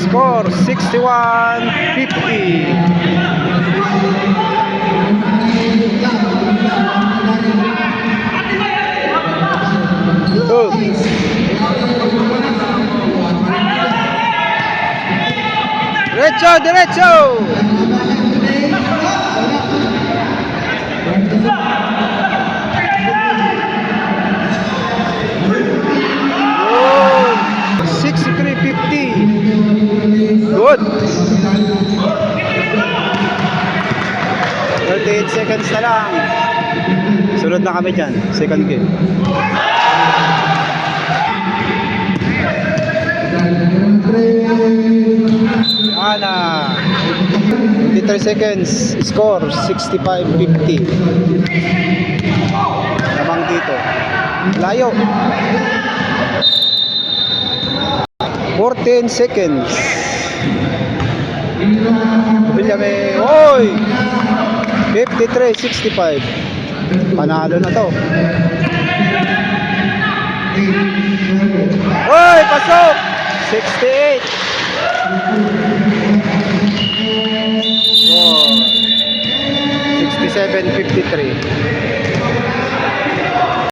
Score 61-50. Oh. Derecho, derecho. 38 seconds na lang. Sunod na kami dyan. Second game. Ana. 23 seconds. Score 65-50. Lamang dito. Layo. 14 seconds. Villame. Oy! 53-65. Panalo na to. Oy! Pasok! 68. Oh. 67-53.